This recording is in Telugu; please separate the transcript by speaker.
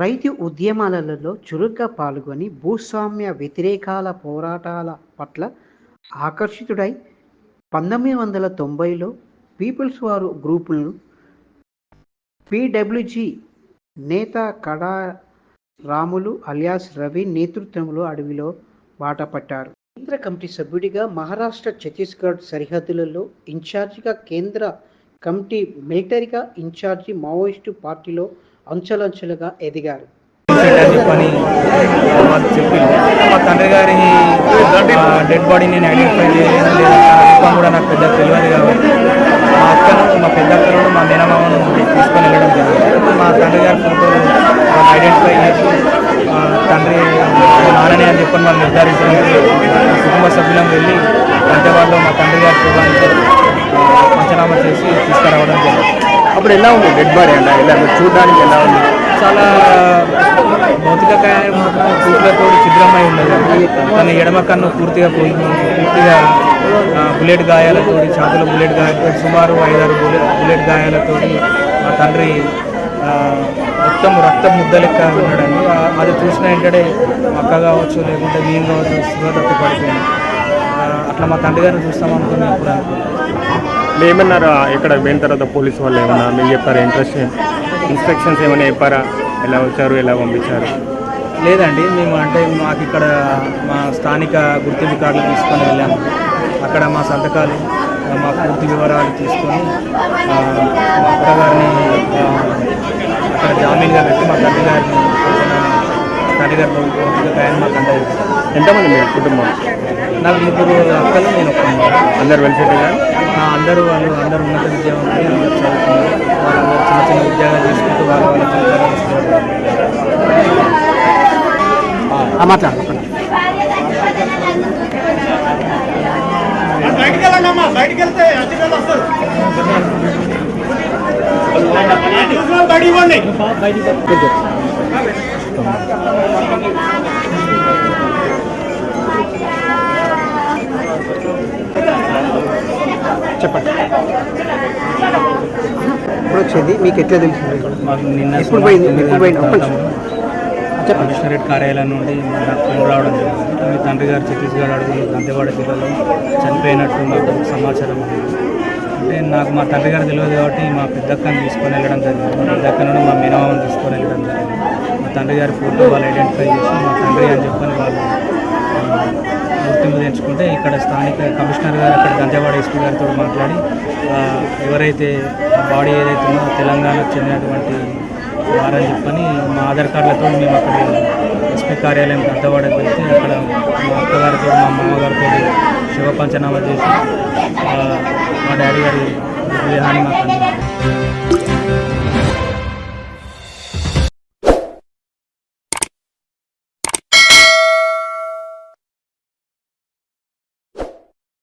Speaker 1: రైతు ఉద్యమాలలో చురుగ్గా పాల్గొని భూస్వామ్య వ్యతిరేకాల పోరాటాల పట్ల ఆకర్షితుడై పంతొమ్మిది వందల తొంభైలో పీపుల్స్ వారు గ్రూపులను పీడబ్ల్యూజీ నేత కడా రాములు అలియాస్ రవి నేతృత్వంలో అడవిలో బాట పట్టారు. కేంద్ర కమిటీ సభ్యుడిగా మహారాష్ట్ర ఛత్తీస్గఢ్ సరిహద్దులలో ఇన్ఛార్జిగా కేంద్ర కమిటీ మిలిటరీగా ఇన్ఛార్జి మావోయిస్టు పార్టీలో అంచెలంచెలుగా ఎదిగారు.
Speaker 2: అని చెప్పింది. మా తండ్రి గారి డెడ్ బాడీ నేను ఐడెంటిఫై చేయలేదు. లేదా కూడా నాకు పెద్ద తెలియదు కాబట్టి మా అక్కను మా పెద్ద అక్కను మా మేనమామను తీసుకొని వెళ్ళడం జరిగింది. మా తండ్రి గారి ఫోటో ఐడెంటిఫై చేసి తండ్రి నాన్ననే అని చెప్పని మనం నిర్ధారించడం కుటుంబ సభ్యులం వెళ్ళి హైదరాబాద్లో మా తండ్రి గారి శుభానికి పంచనామా చేసి తీసుకురావడం జరిగింది.
Speaker 3: అప్పుడు ఎలా ఉంది డెడ్ బాడీ అంట? ఎలా చూడడానికి ఎలా ఉంది?
Speaker 2: చాలా భౌతిక కాయం మాత్రం పూర్తితో ఛిద్రమై ఉన్నది. తన ఎడమ కన్ను పూర్తిగా పోయి పూర్తిగా బుల్లెట్ గాయాలతో చేతుల బుల్లెట్ గాయాలతో సుమారు ఐదారు బుల్లెట్ బుల్లెట్ గాయాలతో మా తండ్రి మొత్తం రక్త ముద్ద లెక్క ఉన్నాడని. అది చూసిన వెంటనే అక్క కావచ్చు లేకుంటే నేను కావచ్చు స్పృహ పడిపోయింది అట్లా మా తండ్రి గారిని చూస్తామనుకున్నాను ఇప్పుడు అనుకున్నాను
Speaker 3: మీరు ఏమన్నారు ఇక్కడ పోయిన తర్వాత పోలీస్ వాళ్ళు ఏమన్నా మీకు చెప్పారా ఇంట్రెస్ట్ ఇన్స్ట్రక్షన్స్ ఏమైనా చెప్పారా? ఎలా వచ్చారు ఎలా పంపించారు?
Speaker 2: లేదండి మేము అంటే మాకు ఇక్కడ మా స్థానిక గుర్తింపు కార్డులు తీసుకొని వెళ్ళాము అక్కడ మా సంతకాలు మా పూర్తి వివరాలు తీసుకొని మా అక్కగారిని ఆ, అక్కడ జామీన్గా పెట్టి మా తండ్రి గారిని కొంచెం తండ్రి
Speaker 3: ఎంతమంది మీరు కుటుంబం?
Speaker 2: నాకు ముగ్గురు అక్కలు నేను ఒక
Speaker 3: అందరు కానీ
Speaker 2: అందరూ వాళ్ళు అందరూ ఉన్నత విద్యావంతులు అందరూ చదువుతున్నారు వాళ్ళందరూ చిన్న చిన్న ఉద్యోగాలు చేసుకుంటూ వాళ్ళ వాళ్ళ.
Speaker 1: మాట్లాడు.
Speaker 4: బయటికి వెళ్ళండి అమ్మా బయటికి వెళ్తే వస్తారు బయటికి
Speaker 1: వచ్చేది మీకు ఎట్లా తెలిసింది
Speaker 2: మాకు నిన్న
Speaker 1: ఎప్పుడు పోయింది? ఎప్పుడు పోయింది? ఒక్క నిమిషం. చెప్పండి.
Speaker 2: కమిషనరేట్ కార్యాలయం నుండి నాకు ఫోన్ రావడం జరిగింది మీ తండ్రి గారు ఛత్తీస్గఢ్ అడుగులు దంతెవాడ జిల్లాలో చనిపోయినట్టు మాకు సమాచారం అంటే నాకు మా తండ్రి గారు తెలియదు కాబట్టి మా పెద్దక్కని తీసుకొని వెళ్ళడం జరిగింది మా పెద్దక్క నుండి మా మేనమామని తీసుకొని వెళ్ళడం జరిగింది మా తండ్రి గారి ఫోటో వాళ్ళు ఐడెంటిఫై చేసి మా తండ్రి అని చెప్పని వాళ్ళు గుర్తింపు ఇక్కడ స్థానిక కమిషనర్ గారు అక్కడ దంతెవాడ ఎస్పీ గారితో మాట్లాడి ఎవరైతే బాడీ ఏదైతే ఉందో తెలంగాణకు చెందినటువంటి వారని చెప్పని మా ఆధార్ కార్డులతో మేము అక్కడ ఎస్పీ కార్యాలయం పెద్దవాడకి వెళ్తే అక్కడ మా అక్కగారితో మా మామగారితో శివ పంచనామా చేసి మా డాడీ గారి విగ్రహాన్ని మాకు అందించారు.